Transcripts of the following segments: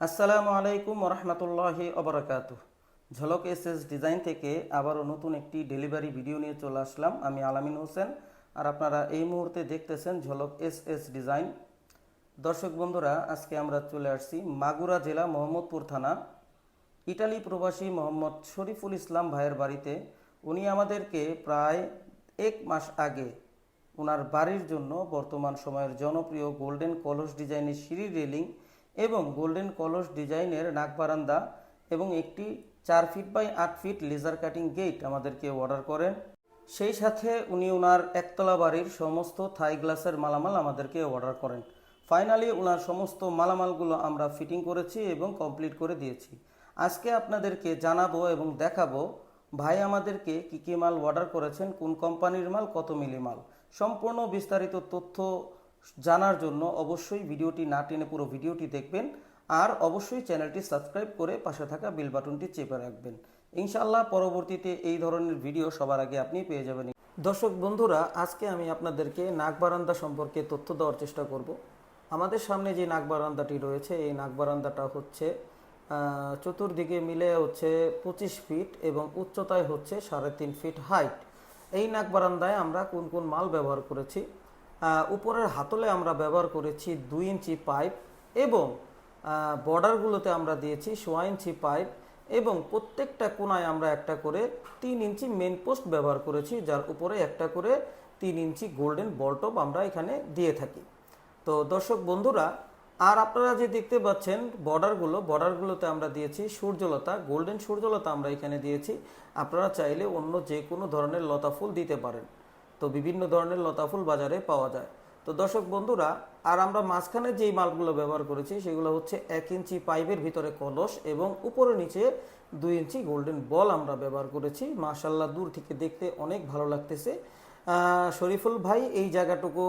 আসসালামু আলাইকুম রহমতুল্লাহি অবরাকাতু ঝলক এস এস ডিজাইন থেকে আবারও নতুন একটি ডেলিভারি ভিডিও নিয়ে চলে আসলাম। আমি আলামিন হোসেন। আর আপনারা এই মুহূর্তে দেখতেছেন ঝলক এস এস ডিজাইন। দর্শক বন্ধুরা, আজকে আমরা চলে আসছি মাগুরা জেলা মোহাম্মদপুর থানা। ইটালি প্রবাসী মোহাম্মদ শরীফুল ইসলাম ভাইয়ের বাড়িতে। উনি আমাদেরকে প্রায় এক মাস আগে ওনার বাড়ির জন্য বর্তমান সময়ের জনপ্রিয় গোল্ডেন কলস ডিজাইনের সিঁড়ি রেলিং এবং গোল্ডেন কলস ডিজাইনের নাক বারান্দা এবং একটি চার ফিট বাই আট ফিট লেজার কাটিং গেট আমাদেরকে অর্ডার করেন। সেই সাথে উনি ওনার একতলা বাড়ির সমস্ত থাই গ্লাসের মালামাল আমাদেরকে অর্ডার করেন। ফাইনালি ওনার সমস্ত মালামালগুলো আমরা ফিটিং করেছি এবং কমপ্লিট করে দিয়েছি। আজকে আপনাদেরকে জানাব এবং দেখাবো ভাই আমাদেরকে কী কী মাল অর্ডার করেছেন, কোন কোম্পানির মাল, কত মিলি মাল। সম্পূর্ণ বিস্তারিত তথ্য জানার জন্য অবশ্যই ভিডিওটি না টেনে পুরো ভিডিওটি দেখবেন আর অবশ্যই চ্যানেলটি সাবস্ক্রাইব করে পাশে থাকা বেল বাটনটি চেপে রাখবেন। ইনশাআল্লাহ পরবর্তীতে এই ধরনের ভিডিও সবার আগে আপনি পেয়ে যাবেন। দর্শক বন্ধুরা, আজকে আমি আপনাদেরকে নাক বারান্দা সম্পর্কে তথ্য দেওয়ার চেষ্টা করব। আমাদের সামনে যে নাক বারান্দাটি রয়েছে, এই নাক বারান্দাটা হচ্ছে চতুর্দিকে মিলে হচ্ছে পঁচিশ ফিট এবং উচ্চতায় হচ্ছে সাড়ে তিন ফিট হাইট। এই নাক বারান্দায় আমরা কোন কোন মাল ব্যবহার করেছি? উপরের হাতলে আমরা ব্যবহার করেছি দুই ইঞ্চি পাইপ এবং বর্ডারগুলোতে আমরা দিয়েছি সোয়া ইঞ্চি পাইপ এবং প্রত্যেকটা কোনায় আমরা একটা করে তিন ইঞ্চি মেন পোস্ট ব্যবহার করেছি, যার উপরে একটা করে তিন ইঞ্চি গোল্ডেন বলটপ আমরা এখানে দিয়ে থাকি। তো দর্শক বন্ধুরা, আর আপনারা যে দেখতে পাচ্ছেন বর্ডারগুলো, বর্ডারগুলোতে আমরা দিয়েছি সূর্যলতা গোল্ডেন সূর্যলতা আমরা এখানে দিয়েছি। আপনারা চাইলে অন্য যে কোনো ধরনের লতা ফুল দিতে পারেন। তো বিভিন্ন ধরনের লতা ফুল বাজারে পাওয়া যায়। তো দর্শক বন্ধুরা, আর আমরা মাঝখানে যেই মালগুলো ব্যবহার করেছি, সেগুলো হচ্ছে এক ইঞ্চি পাইপের ভিতরে কলস এবং উপরে নিচে দুই ইঞ্চি গোল্ডেন বল আমরা ব্যবহার করেছি। মাশাল্লাহ দূর থেকে দেখতে অনেক ভালো লাগতেছে। শরীফুল ভাই এই জায়গাটুকু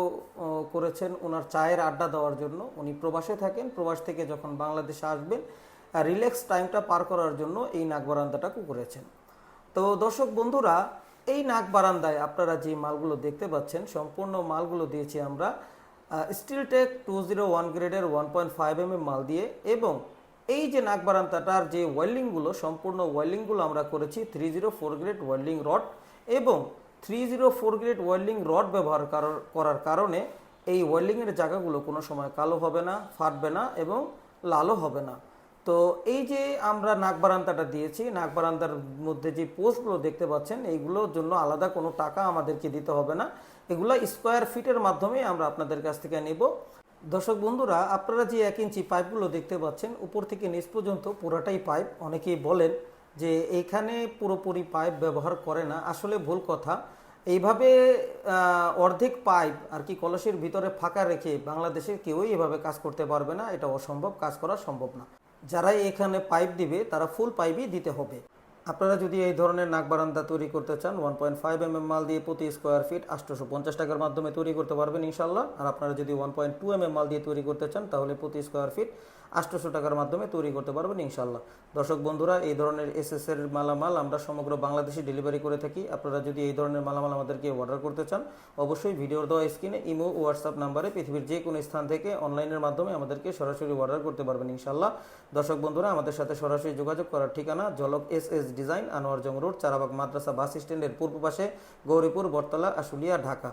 করেছেন ওনার চায়ের আড্ডা দেওয়ার জন্য। উনি প্রবাসে থাকেন। প্রবাস থেকে যখন বাংলাদেশে আসবেন রিল্যাক্স টাইমটা পার করার জন্য এই নাক বারান্দাটাকে করেছেন। তো দর্শক বন্ধুরা এই নাক বারান্দায় আপনারা যে মালগুলো দেখতে পাচ্ছেন, সম্পূর্ণ মালগুলো দিয়েছি আমরা steel tech two zero one গ্রেডের ওয়ান পয়েন্ট ফাইভ এম মাল দিয়ে এবং এই যে নাক বারান্দাটার যে ওয়েল্ডিংগুলো, সম্পূর্ণ ওয়েল্ডিংগুলো আমরা করেছি three zero four grade welding rod এবং three zero four grade welding rod ব্যবহার করার কারণে এই ওয়েল্ডিংয়ের জায়গাগুলো কোনো সময় কালো হবে না, ফাটবে না এবং লালও হবে না। তো এই যে আমরা নাক বারান্দাটা দিয়েছি নাক বারান্দার মধ্যে যে পোস্টগুলো দেখতে পাচ্ছেন, এইগুলোর জন্য আলাদা কোনো টাকা আমাদেরকে দিতে হবে না। এগুলো স্কোয়ার ফিটের মাধ্যমে আমরা আপনাদের কাছ থেকে নেব। দর্শক বন্ধুরা, আপনারা যে এক ইঞ্চি পাইপগুলো দেখতে পাচ্ছেন, উপর থেকে নিচ পর্যন্ত পুরোটাই পাইপ। অনেকেই বলেন যে এইখানে পুরোপুরি পাইপ ব্যবহার করে না। আসলে ভুল কথা। এইভাবে অর্ধেক পাইপ আর কি কলসের ভিতরে ফাঁকা রেখে বাংলাদেশের কেউই এভাবে কাজ করতে পারবে না। এটা অসম্ভব, কাজ করা সম্ভব না। যারা এখানে পাইপ দিবে তারা ফুল পাইপই দিতে হবে। আপনারা যদি এই ধরনের নাক বারান্দা তৈরি করতে চান one point five M M মাল দিয়ে প্রতি স্কোয়ার ফিট আটশোশো পঞ্চাশ টাকার মাধ্যমে তৈরি করতে পারবেন ইনশাল্লাহ আর আপনারা যদি one point two M M মাল দিয়ে তৈরি করতে চান, তাহলে প্রতি স্কোয়ার ফিট আটশোশো টাকার মাধ্যমে তৈরি করতে পারবেন ইনশাল্লাহ দর্শক বন্ধুরা, এই ধরনের এস এস এর মালামাল আমরা সমগ্র বাংলাদেশে ডেলিভারি করে থাকি। আপনারা যদি এই ধরনের মালামাল আমাদেরকে অর্ডার করতে চান, অবশ্যই ভিডিওর দেওয়া স্ক্রিনে ইমো হোয়াটসঅ্যাপ নাম্বারে পৃথিবীর যে কোনো স্থান থেকে অনলাইনের মাধ্যমে আমাদেরকে সরাসরি অর্ডার করতে পারবেন ইনশাল্লাহ দর্শক বন্ধুরা, আমাদের সাথে সরাসরি যোগাযোগ করার ঠিকানা জলক S S design Anwar Jang road Charabag মাদ্রাসা বাস স্ট্যান্ডের পূর্ব পাশে গৌরীপুর বটতলা আশুলিয়া ঢাকা।